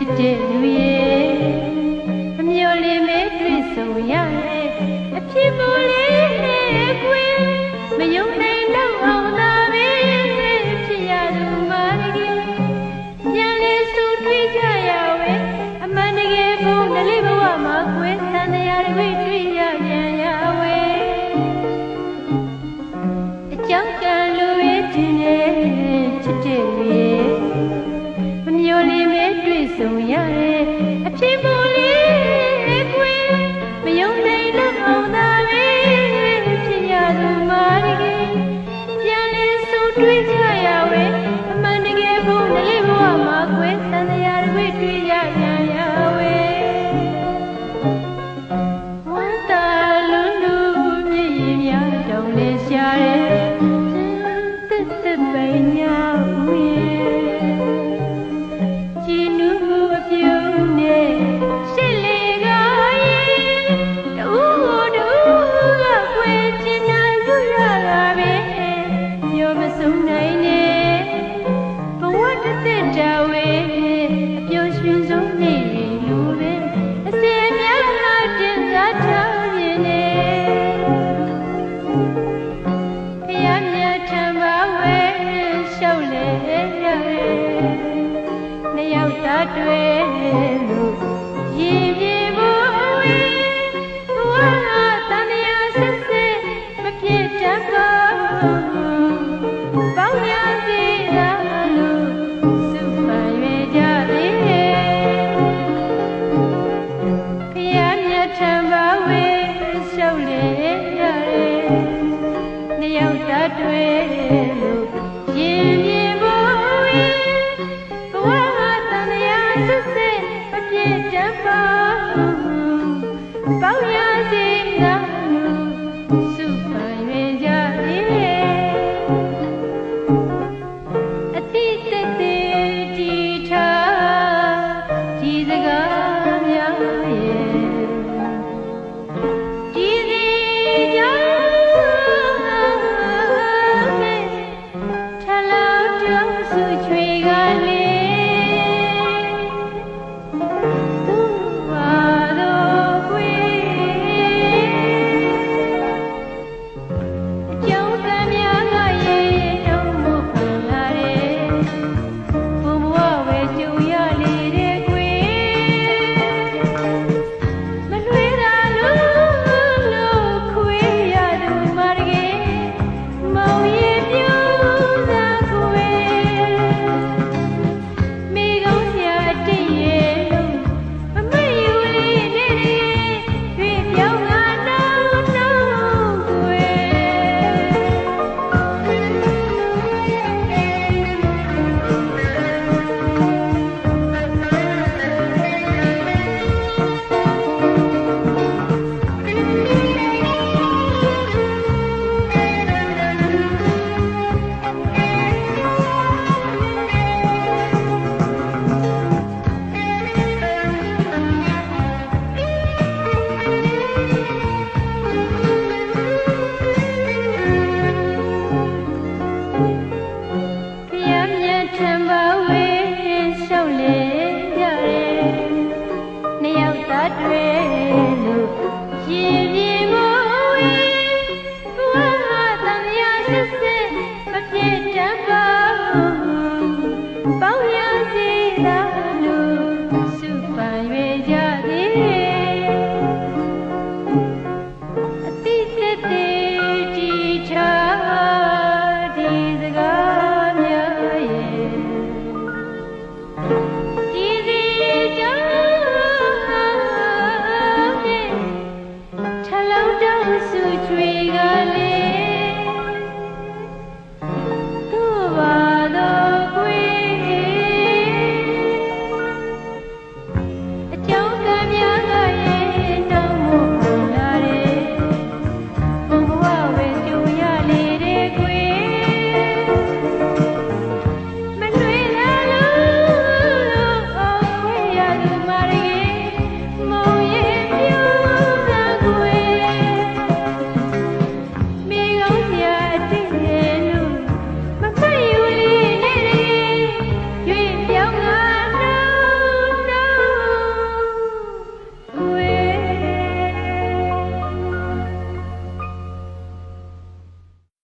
ချစ်တဲ့လူရဲ့အမျိုးလေးမေးတွေ့ဆုံရတဲ့အဖြစ်ပေါ်လေ ဆုံရတယ်အဖြစ် တွေ့လို့ရေပြ Thank you.